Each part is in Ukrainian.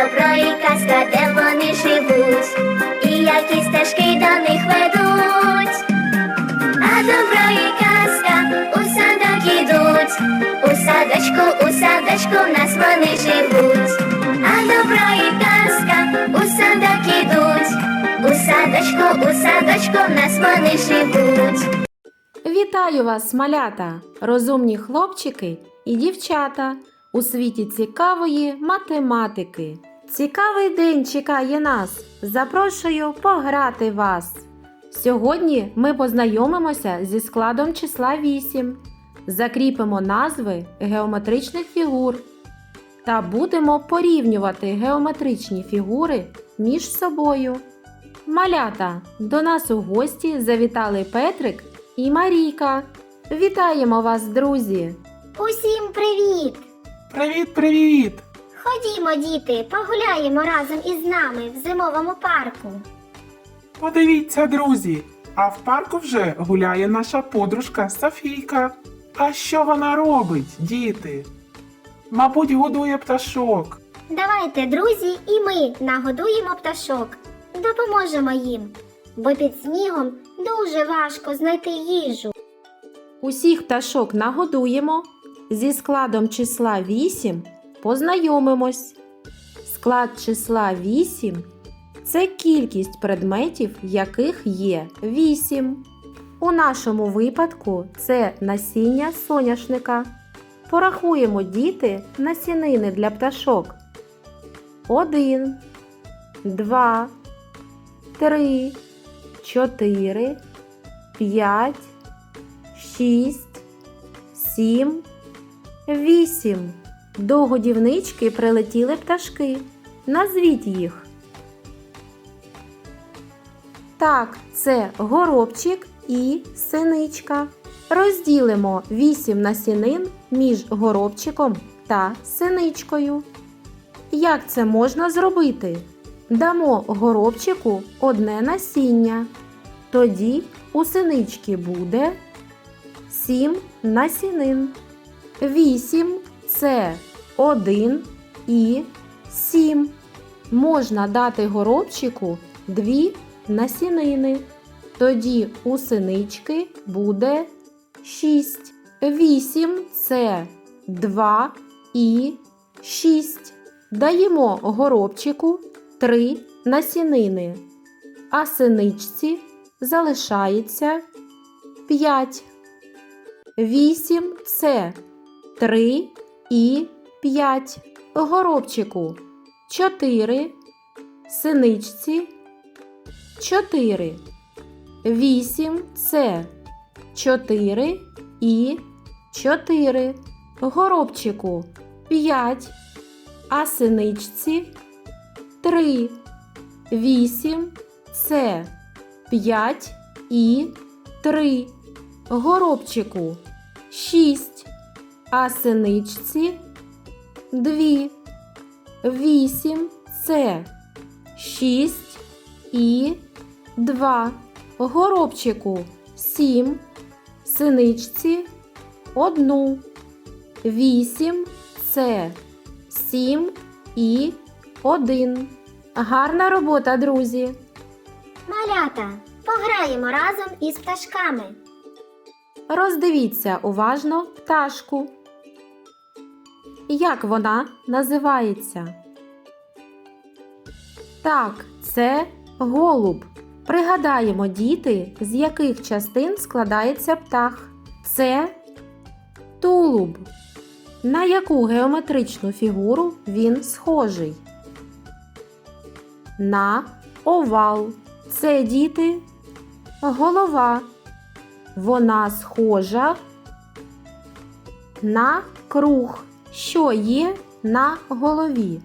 добро і казка, де вони живуть, і які стежки до них ведуть. А добро і казка у садок ідуть, у садочку, у садочку в нас вони живуть. А добро і казка у садок ідуть, у садочку, у садочку в нас вони живуть. Вітаю вас, малята, розумні хлопчики і дівчата у світі цікавої математики. Цікавий день чекає нас. Запрошую пограти вас. Сьогодні ми познайомимося зі складом числа 8, закріпимо назви геометричних фігур та будемо порівнювати геометричні фігури між собою. Малята, до нас у гості завітали Петрик і Марійка. Вітаємо вас, друзі! Усім привіт! Привіт, привіт! Ходімо, діти, погуляємо разом із нами в зимовому парку. Подивіться, друзі, а в парку вже гуляє наша подружка Софійка. А що вона робить, діти? Мабуть, годує пташок. Давайте, друзі, і ми нагодуємо пташок, допоможемо їм, бо під снігом дуже важко знайти їжу. Усіх пташок нагодуємо. Зі складом числа 8 познайомимось. Склад числа 8 це кількість предметів, яких є 8. У нашому випадку це насіння соняшника. Порахуємо діти насінини для пташок. 1, 2, 3, 4, 5, 6, 7, 8. До годівнички прилетіли пташки. Назвіть їх. Так, це горобчик і синичка. Розділимо 8 насінин між горобчиком та синичкою. Як це можна зробити? Дамо горобчику одне насіння. Тоді у синички буде 7 насінин. 8 це 1 і 7. Можна дати горобчику 2 насінини. Тоді у синички буде 6. 8 це 2 і 6. Даємо горобчику 3 насінини, а синичці залишається 5. 8 це 3 і 5. Горобчику 4. Синичці 4. 8 це 4 і 4. Горобчику 5. А синичці 3. 8 це 5 і 3. Горобчику 6. А синичці 2. 8 це 6 і 2. Горобчику 7. Синичці 1. 8 це 7 і 1. Гарна робота, друзі! Малята, пограємо разом із пташками. Роздивіться уважно пташку. Як вона називається? Так, це голуб. Пригадаємо, діти, з яких частин складається птах. Це тулуб. На яку геометричну фігуру він схожий? На овал. Це діти голова. Вона схожа на круг, що є на голові.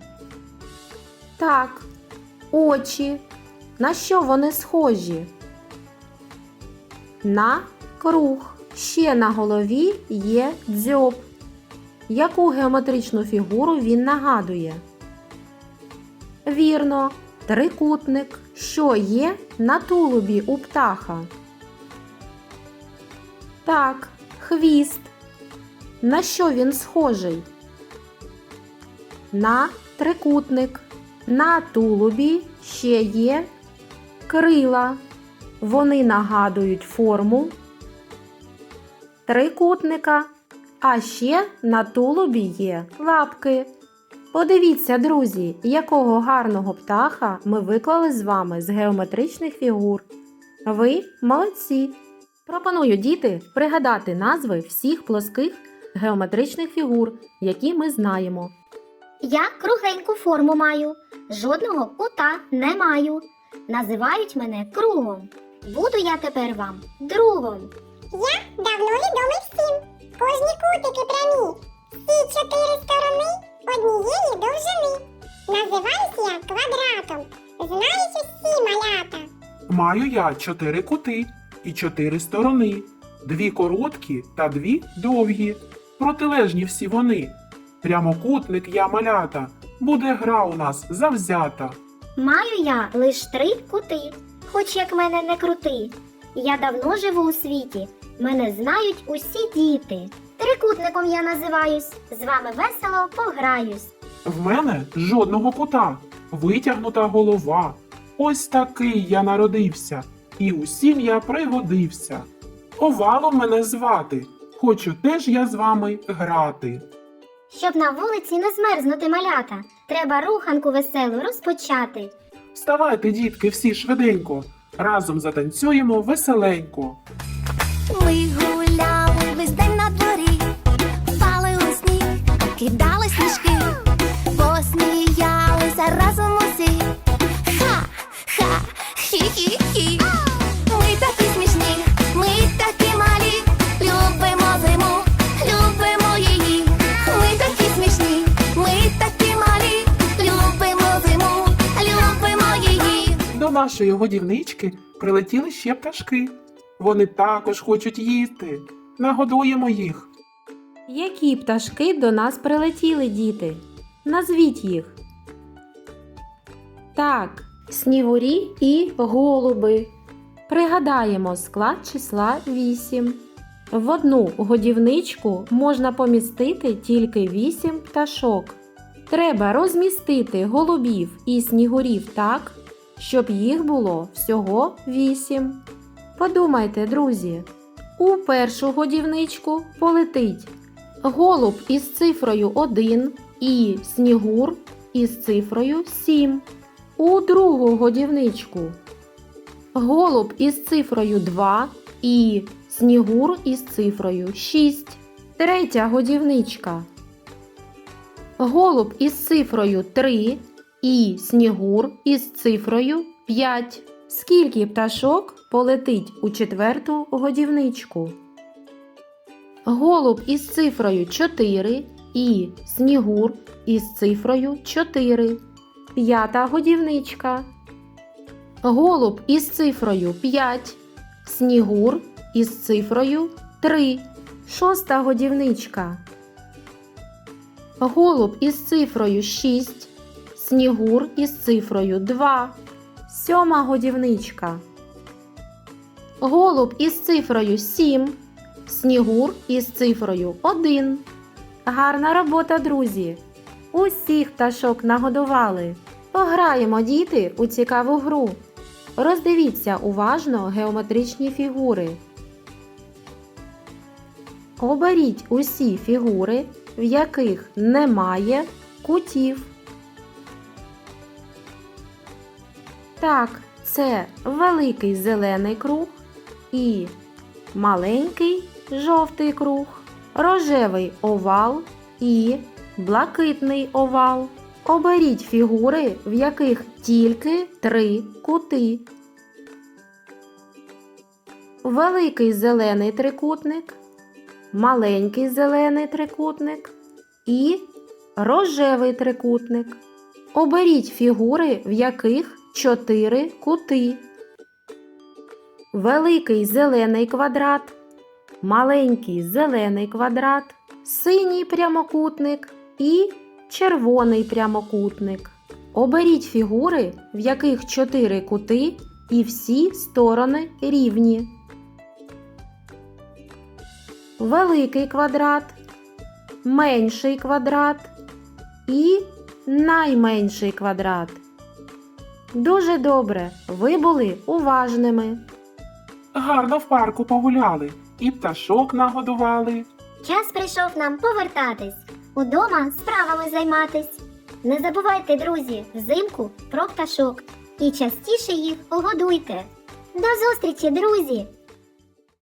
Так, очі. На що вони схожі? На круг. Ще на голові є дзьоб. Яку геометричну фігуру він нагадує? Вірно, трикутник, що є на тулубі у птаха. Так, хвіст. На що він схожий? На трикутник. На тулубі ще є крила. Вони нагадують форму трикутника, а ще на тулубі є лапки. Подивіться, друзі, якого гарного птаха ми виклали з вами з геометричних фігур. Ви молодці! Пропоную діти пригадати назви всіх плоских геометричних фігур, які ми знаємо. Я кругленьку форму маю, жодного кута не маю. Називають мене кругом. Буду я тепер вам другом. Я давно відомий всім. Кожні кутики прямі. Всі чотири сторони однієї довжини. Називаюсь я квадратом. Знають усі малята. Маю я чотири кути і чотири сторони, дві короткі та дві довгі. Протилежні всі вони. Прямокутник я малята, буде гра у нас завзята. Маю я лиш три кути, хоч як мене не крути. Я давно живу у світі, мене знають усі діти. Трикутником я називаюсь, з вами весело пограюсь. В мене жодного кута, витягнута голова. Ось такий я народився, і усім я пригодився. Овалом мене звати, хочу теж я з вами грати. Щоб на вулиці не змерзнути малята, треба руханку веселу розпочати. Вставайте, дітки, всі швиденько, разом затанцюємо веселенько. Ми гуляли весь день на дворі, палили сніг, кидали сніжки, посміялися разом усі. Ха, ха, хі-хі-хі. Нашої годівнички прилетіли ще пташки. Вони також хочуть їсти. Нагодуємо їх. Які пташки до нас прилетіли, діти? Назвіть їх. Так, снігурі і голуби. Пригадаємо склад числа 8. В одну годівничку можна помістити тільки 8 пташок. Треба розмістити голубів і снігурів так, щоб їх було всього 8. Подумайте, друзі, у першу годівничку полетить голуб із цифрою 1 і снігур із цифрою 7. У другу годівничку голуб із цифрою 2 і снігур із цифрою 6. Третя годівничка. Голуб із цифрою 3 і снігур із цифрою 5. Скільки пташок полетить у четверту годівничку? Голуб із цифрою 4 і снігур із цифрою 4. П'ята годівничка. Голуб із цифрою 5. Снігур із цифрою 3. Шоста годівничка. Голуб із цифрою 6. Снігур із цифрою 2. Сьома годівничка. Голуб із цифрою 7. Снігур із цифрою 1. Гарна робота, друзі! Усіх пташок нагодували. Пограємо, діти, у цікаву гру. Роздивіться уважно геометричні фігури. Оберіть усі фігури, в яких немає кутів. Так, це великий зелений круг і маленький жовтий круг, рожевий овал і блакитний овал. Оберіть фігури, в яких тільки три кути. Великий зелений трикутник, маленький зелений трикутник і рожевий трикутник. Оберіть фігури, в яких чотири кути. Великий зелений квадрат, маленький зелений квадрат, синій прямокутник і червоний прямокутник. Оберіть фігури, в яких чотири кути і всі сторони рівні. Великий квадрат, менший квадрат і найменший квадрат. Дуже добре, ви були уважними. Гарно в парку погуляли і пташок нагодували. Час прийшов нам повертатись, удома справами займатись. Не забувайте, друзі, взимку про пташок і частіше їх годуйте. До зустрічі, друзі!